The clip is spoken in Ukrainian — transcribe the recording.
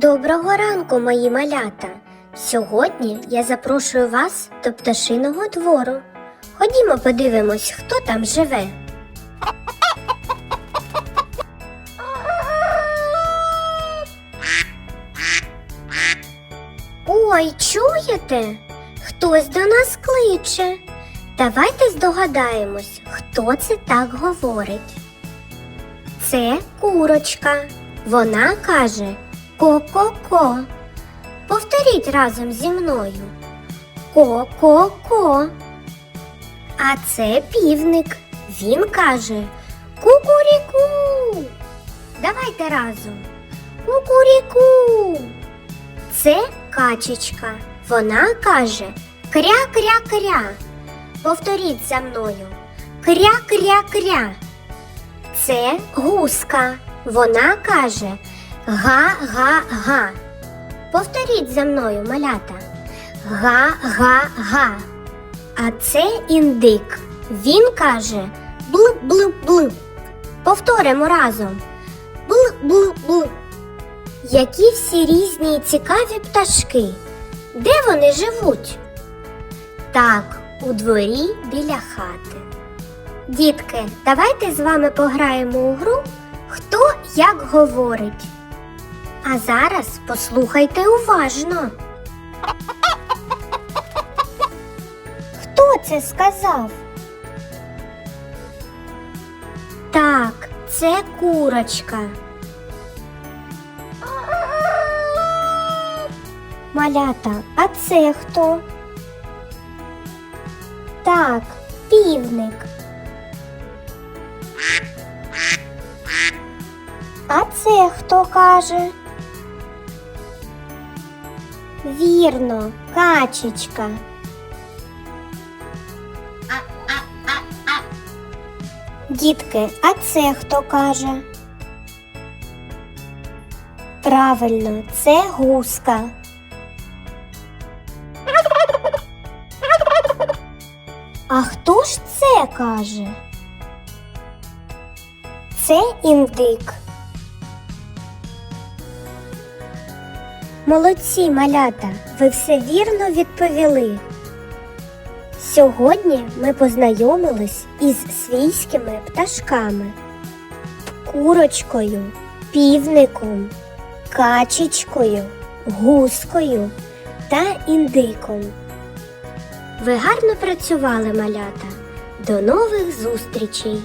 Доброго ранку, мої малята! Сьогодні я запрошую вас до пташиного двору. Ходімо подивимось, хто там живе. Ой, чуєте? Хтось до нас кличе. Давайте здогадаємось, хто це так говорить. Це курочка. Вона каже ко-ко-ко. Повторіть разом зі мною. Ко-ко-ко. А це півник. Він каже Кукуріку. Давайте разом. Кукуріку. Це качечка. Вона каже кря-кря-кря. Повторіть за мною. Кря-кря-кря. Це гуска. Вона каже га-га-га. Повторіть за мною, малята. Га-га-га. А це індик. Він каже бл-бл-бл. Повторимо разом. Бл-бл-бл. Які всі різні і цікаві пташки. Де вони живуть? Так, у дворі біля хати. Дітки, давайте з вами пограємо у гру Хто як говорить. А зараз послухайте уважно. Хто це сказав? Так, це курочка. Малята, а це хто? Так, півник. А це хто каже? Вірно, качечка. Дітки, а це хто каже? Правильно, це гуска. А хто ж це каже? Це індик. Молодці, малята, ви все вірно відповіли. Сьогодні ми познайомились із свійськими пташками, курочкою, півником, качечкою, гускою та індиком. Ви гарно працювали, малята. До нових зустрічей!